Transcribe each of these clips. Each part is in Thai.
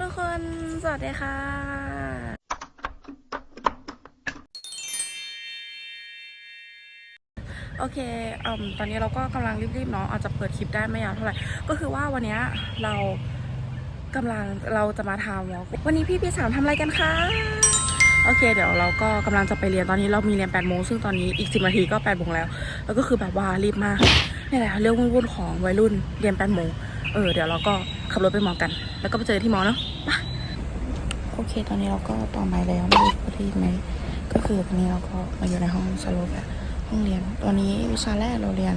ทุกคน สวัสดีค่ะ โอเคอืมตอนนี้เราก็กำลังรีบๆเนาะอาจจะเปิดคลิปได้ไม่ยาวเท่าไหร่ ก็คือว่าวันนี้เรากำลังเราจะมาทำวอล์กวันนี้พี่พี่สามทำอะไรกันคะ โอเค เดี๋ยวเราก็กำลังจะไปเรียนตอนนี้เรามีเรียน8โมงซึ่งตอนนี้อีก10นาทีก็8โมงแล้ว แล้วก็คือแบบว่ารีบมากนี่แหละเรื่องวุ่นๆของวัยรุ่นเรียน8โมงเออเดี๋ยวเราก็ ขับรถไปมอกัน แล้วก็ไปเจอที่มอเนาะไปโอเค ตอนนี้เราก็ต่อไม้แล้วไม่รู้ว่าได้ยินไหมก็คือตอนนี้เราก็มาอยู่ในห้องสโลปแล้วห้องเรียนตอนนี้วิชาแรกเราเรียน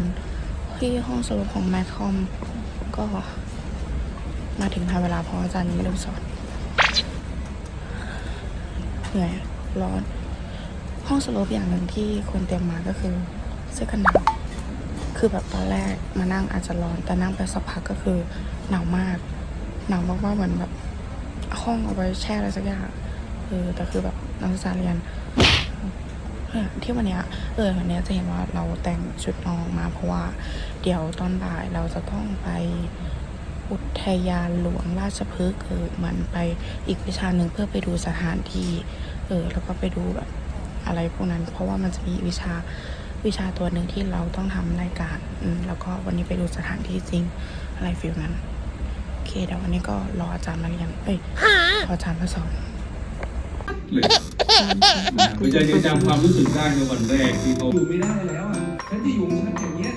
ที่ห้องสโลปของแมทคอมก็มาถึงทันเวลาเพราะอาจารย์ยังไม่เริ่มสอนเหนื่อยร้อน ห้องสโลปอย่างหนึ่งที่ควรเตรียมมาก็คือเสื้อกันหนาวคือแบบตอนแรกมานั่งอาจจะร้อนแต่นั่งไปสักพักก็คือ หนาวมาก หนาวมากๆเหมือนแบบห้องเอาไว้แช่อะไรสักอย่างเออแต่คือแบบนักศึกษาเรียนที่วันเนี้ยเออวันเนี้ยจะเห็นว่าเราแต่งชุดนอนมาเพราะว่า เดี๋ยวตอนบ่ายเราจะต้องไปอุทยานหลวงราชพฤกษ์เออเหมันไปอีกวิชาหนึ่งเพื่อไปดูสถานที่เออแล้วก็ไปดูแบบอะไรพวกนั้น เพราะว่ามันจะมีวิชา วิชาตัวหนึ่งที่เราต้องทำรายการอืมแล้วก็วันนี้ไปดูสถานที่จริงอะไรฟิลนั้นโอเคเดี๋ยววันนี้ก็รออาจารย์มาเรียนเอ้ยรออาจารย์มาสอนเลยคุณจะยังจำความรู้สึกได้ในวันแรกที่เขาอยู่ไม่ได้แล้วอะฉันจะอยู่ของฉันอย่างเงี้ย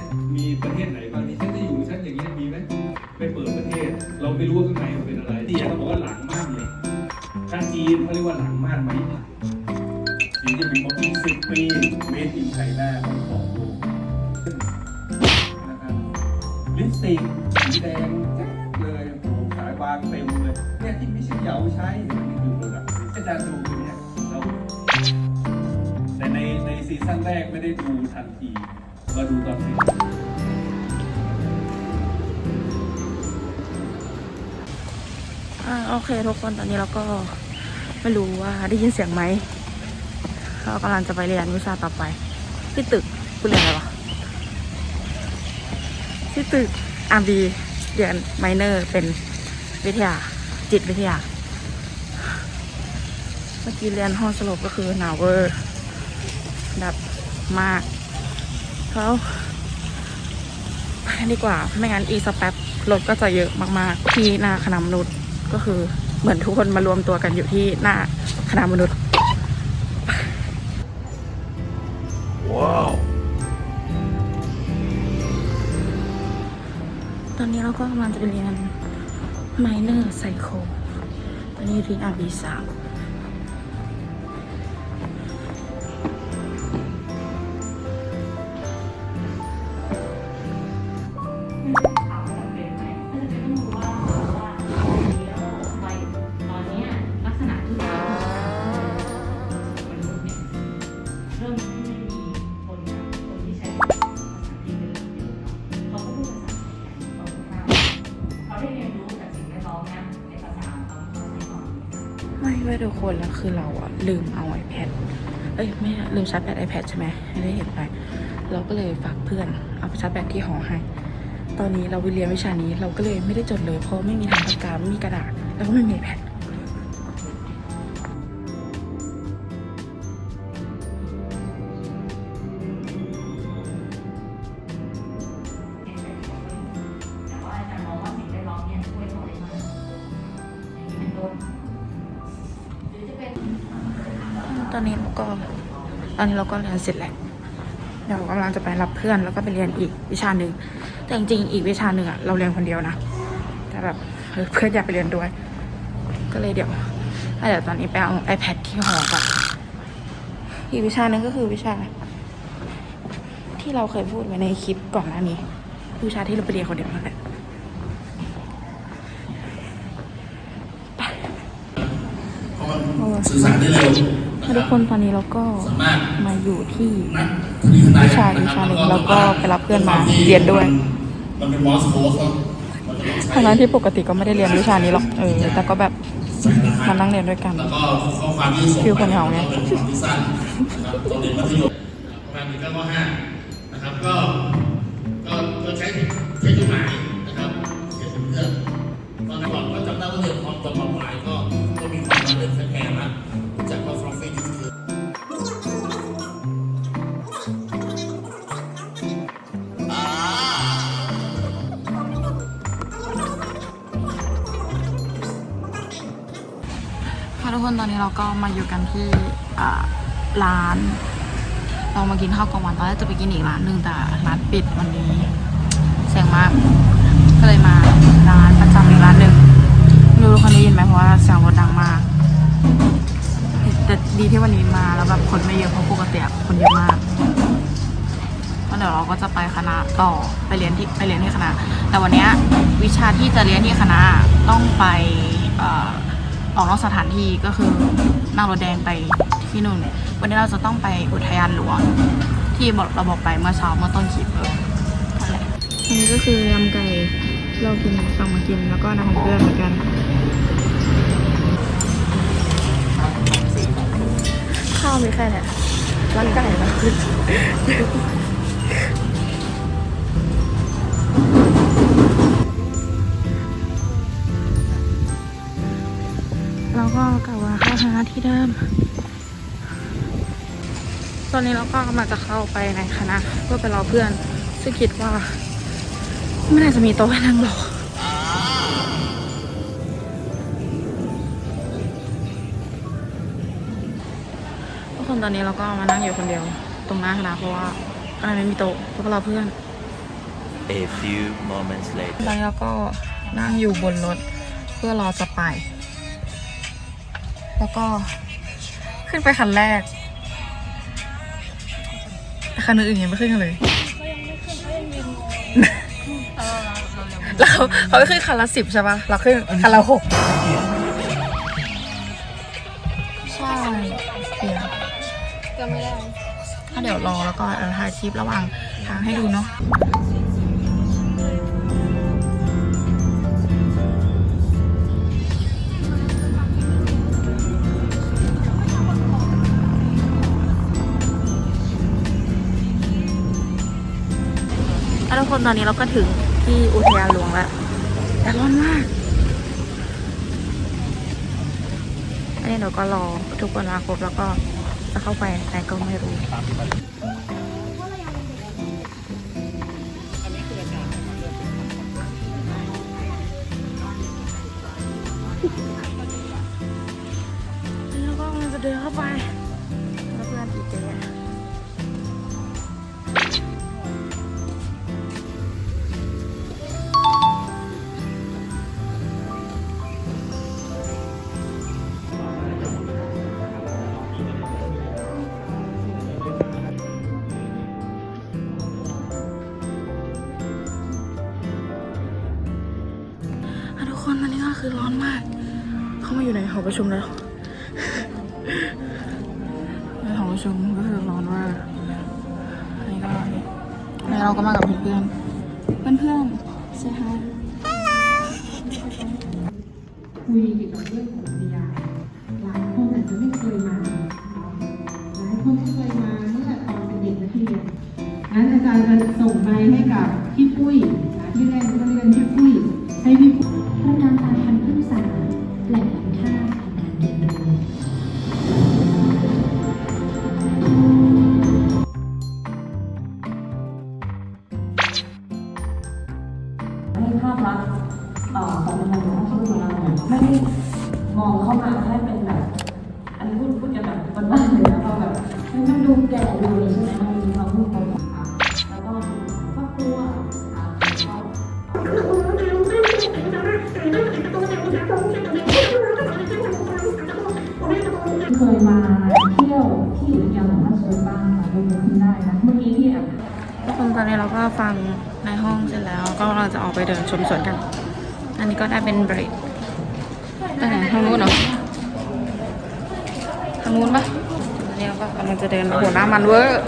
ซีซั่นแรกไม่ได้ดูทันที มาดูตอนนี้อ่าโอเคทุกคนตอนนี้เราก็ไม่รู้ว่าได้ยินเสียงไหมเรากำลังจะไปเรียนวิชาต่อไป ที่ตึกคุณเรียนอะไรวะที่ตึกอาร์บีเรียนไมเนอร์เป็นวิทยาจิตวิทยา เมื่อกี้เรียนห้องสลบก็คือหนาวเวอร์ แบบมากแล้วไปกันดีกว่า ไม่งั้นอีกสักแป๊บรถก็จะเยอะมากๆ ที่หน้าคณะมนุษย์ก็คือเหมือนทุกคนมารวมตัวกันอยู่ที่หน้าคณะมนุษย์ตอนนี้เราก็กำลังจะไปเรียน minor psycho ตอนนี้เรียน RB สาม คนแล้วคือเราอะลืมเอา iPad เอ้ยไม่ลืมชาร์จแบต iPad ใช่ไหมไม่ได้เห็นไป เราก็เลยฝากเพื่อนเอาไปชาร์จแบตที่หอให้ ตอนนี้เราไปเรียนวิชานี้เราก็เลยไม่ได้จดเลยเพราะไม่มีทางปากกาไม่มีกระดาษ แล้วก็ไม่มีแต่ อนนี้เราก็เรียนเสร็จแล้วเดี๋ยวกำลังจะไปรับเพื่อนแล้วก็ไปเรียนอีกวิชาหนึ่งแต่จริงๆอีกวิชาหนึ่งอะเราเรียนคนเดียวนะ แต่แบบเพื่อนอยากไปเรียนด้วย ก็เลยเดี๋ยวเดี๋ยวตอนนี้ไปเอา iPad ที่หอก่อนอีกวิชาหนึ่งก็คือวิชา ที่เราเคยพูดไว้ในคลิปก่อนหน้านี้วิชาที่เราไปเรียนคนเดียวนั่นแหละสื่อสารได้เร็ว ทุกคนตอนนี้เราก็มาอยู่ที่วิชาวิชาหนึ่งแล้วก็ไปรับเพื่อนมาเรียนด้วยทั้งนั้นที่ปกติก็ไม่ได้เรียนวิชานี้หรอกเออแต่ก็แบบมานั่งเรียนด้วยกันแล้วก็ข้อความที่ส่งฟิลคนเหงาไงเป็นความที่สั้นนะครับตอนเด็กมัธยมประมาณนี้ก็ข้อห้านะครับ ก็ ก็ก็ใช้ใช้จุดหมายนะครับเขียนถึงเพื่อนตอนก่อนบอก็จำได้ว่าเรียนความจำความหมายทุก ก็มาอยู่กันที่ร้าน เรามากินข้าวกลางวันตอนแรกจะไปกินอีกร้านหนึ่งแต่ร้านปิดวันนี้เสียงมาก ก็เลยมาร้านประจำอีกร้านหนึ่งไม่รู้ทุกคนได้ยินไหมเพราะว่าเสียงรถดังมากแต่ดีที่วันนี้มาแล้วแบบคนไม่เยอะเพราะปกติคนเยอะมากแล้วเดี๋ยวเราก็จะไปคณะต่อไปเรียนที่ไปเรียนที่คณะ แต่วันนี้วิชาที่จะเรียนที่คณะต้องไปเอ่อออกนอกสถานที่ก็คือนั่งรถแดงไปที่นู่น วันนี้เราจะต้องไปอุทยานหลวงที่บอกเราบอกไปเมื่อเช้าเมื่อต้นคลิปเลยนั่นแหละอันนี้ก็คือยำไก่เรากินสั่งมากินแล้วก็น้ำของเพื่อนเหมือนกันข้าวมีแค่เนี่ยร้านไก่นะ เราก็กลับมาเข้าคณะที่เดิม ตอนนี้เราก็กำลังจะเข้าไปในคณะเพื่อไปรอเพื่อน ซึ่งคิดว่า ไม่น่าจะมีโต๊ะให้นั่งหรอกทุกคนตอนนี้เราก็มานั่งอยู่คนเดียว ตรงหน้าคณะเพราะว่าข้างในไม่มีโต๊ะแล้วก็รอเพื่อน A few moments later. ตอนนี้เราก็นั่งอยู่บนรถเพื่อรอจะไป แล้วก็ขึ้นไปคันแรกแต่คันอื่นๆยังไม่ขึ้นกันเลยแล้วเขาเขาไปขึ้นคันละสิบใช่ปะเราขึ้นคันละหกใช่เดี๋ยวจะไม่ได้ถ้าเดี๋ยวรอแล้วก็เอ่อถ่ายคลิประหว่างทางให้ดูเนาะ กคนตอนนี้เราก็ถึงที่อุทยานหลวงแล้วแต่ร้อนมาก อันนี้เดี๋ยวก็รอทุกคนมาครบแล้วก็จะเข้าไปแต่ก็ไม่รู้ ประชุมแล้วในหอประชุมก็คือร้อนมากนนี้ก็แล้วเราก็มากับเพื่อนเพื่อนๆ say hi คุยเกี่ยวกับเรื่องของพยาหลายคนอาจจะไม่เคยมาหลายคนที่เคยมาเมื่อตอนเป็นเด็กนักเรียนงั้นอาจารย์จะส่งไปให้กับพี่ปุ้ยนะที่เล่นก็เรียนพี่ปุ้ยให้พี่ปุ้ยโครงการตาพันธุ์พืชสารแหล่งธรรมชาติ ให้ภาพลักษณ์เอ่อของโรงเรียนราชบุรีเราเนี่ยไม่ได้มองเข้ามาให้เป็นแบบ อันนี้พูดพูดกันแบบบ้านๆเลยนะเราแบบให้มันดูแก่ดูเลยใช่ไหมมันมีความพูดความสำคัญแล้วก็ครอบครัวอ่าเขาเค ทุกคนตอนนี้เราก็ฟังในห้องเสร็จแล้ว ก็เราจะออกไปเดินชมสวนกัน อันนี้ก็ได้เป็นเบรกไปไหนทางนู้นเหรอทางนู้นปะอันนี้เราก็กำลังจะเดินโอ้โหหน้ามันเวอร์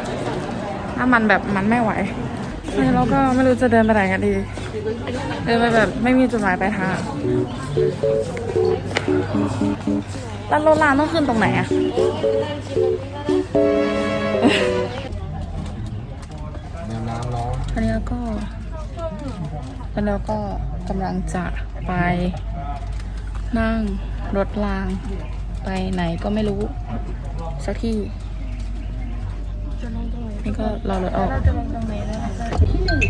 หน้ามันแบบมันไม่ไหวนี่เราก็ไม่รู้จะเดินไปไหนกันดี เดินไปแบบไม่มีจุดหมายปลายทาง แล้วรถรางต้องขึ้นตรงไหนอะอันนี้แล้วก็แล้วเราก็กำลังจะไปนั่งรถรางไปไหนก็ไม่รู้สักที่นี่ก็รอรถออกที่หนึ่ง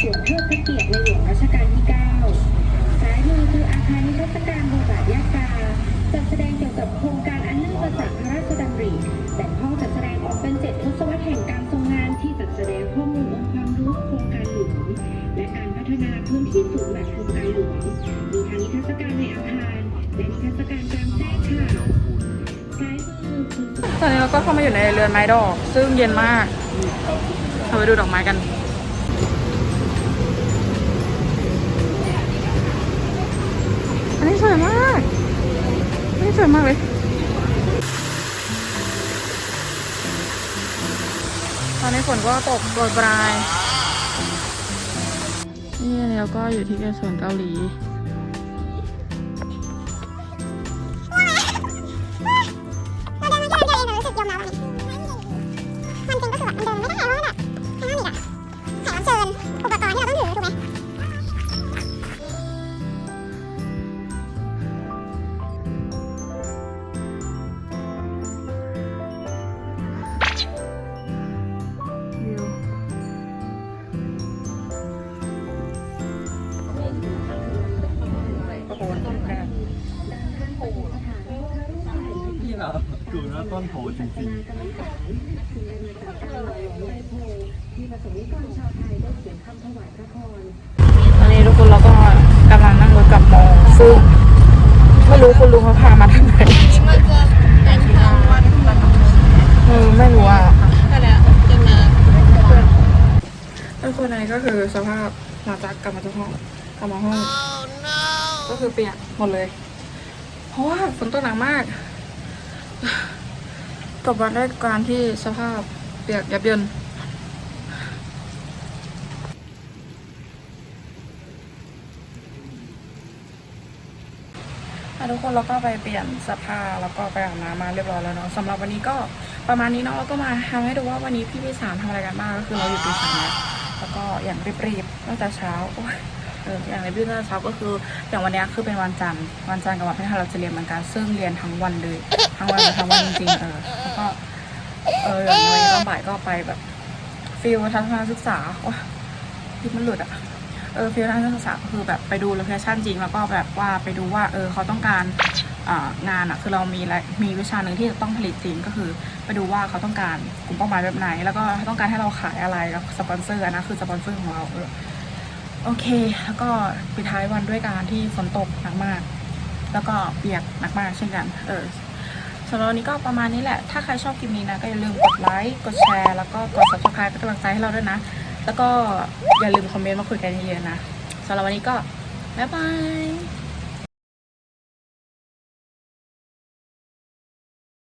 สวมเพื่อพระเกียรติในหลวงรัชกาลที่9ซ้ายมือคืออาคารนิทรรศการบูบาทยากา จัดแสดงเกี่ยวกับโครงการอันเนื่องมาจากพระราชดำริแบ่งห้องจัดแสดงออกเป็นเจ็ดทศวรรษแห่งการทรงงานที่จัดแสดงข้อมูลองค์ความรู้โครงการหลวงและการพัฒนาพื้นที่ศูนย์แบบโครงการหลวงมีทางนิทรรศการในอาคารและนิทรรศการกลางแจ้งค่ะตอนนี้เราก็เข้ามาอยู่ในเรือนไม้ดอก ซึ่งเย็นมากเราไปดูดอกไม้กันอันนี้สวยมาก สวยมากเลยตอนนี้ฝนก็ตกโปรยปลายนี่เราก็อยู่ที่สวนเกาหลี ต้นโพจริงๆตอนนี้ทุกคนเราก็กำลังนั่งรถกลับมอซึ่งไม่รู้คุณลุงเขาพามาทางไหนเออไม่รู้อะทุกคนอันก็คือสภาพหลังจากกลับมาจากห้องกลับมาห้องก็คือเปียกหมดเลย เพราะว่าฝนตกหนักมาก จบวันด้วยการที่สภาพเปียกยับเยินทุกคนเราก็ไปเปลี่ยนเสื้อผ้าแล้วก็ไปอาบน้ำมาเรียบร้อยแล้วเนาะสำหรับวันนี้ก็ประมาณนี้เนาะแล้วก็มาทำให้ดูว่าวันนี้พี่พี่สามทำอะไรกันบ้างก็คือเราอยู่ปีสามแล้วแล้วก็อย่างรีบๆตั้งแต่เช้าโอ้ย เอออย่างรีบๆตั้งแต่เช้าก็คืออย่างวันนี้คือเป็นวันจันทร์วันจันทร์กับวันพฤหัสเราจะเรียนเหมือนกันซึ่งเรียนทั้งวันเลยทั้งวันเลยทั้งวันจริงๆเออแล้วก็เอออย่างวันนี้ตอนบ่ายก็ไปแบบฟิลทัศนศึกษาโอ้ยลิปมันหลุดอะเออฟิลนักศึกษาก็คือแบบไปดูโลเคชั่นจริงแล้วก็แบบว่าไปดูว่าเออเขาต้องการงานอะคือเรามีไรมีวิชาหนึ่งที่จะต้องผลิตจริงก็คือ ไปดูว่าเขาต้องการกลุ่มเป้าหมายแบบไหน แล้วก็ต้องการให้เราขายอะไรกับสปอนเซอร์นะคือสปอนเซอร์ของเราเออ โอเค แล้วก็ปิดท้ายวันด้วยการที่ฝนตกหนักมาก แล้วก็เปียกหนักมากเช่นกัน เออสำหรับวันนี้ก็ประมาณนี้แหละ ถ้าใครชอบคลิปนี้นะ ก็อย่าลืมกดไลค์ กดแชร์ แล้วก็กด subscribe เป็นกำลังใจให้เราด้วยนะ แล้วก็อย่าลืมคอมเมนต์มาคุยกันเยอะๆนะสำหรับวันนี้ก็บ๊ายบาย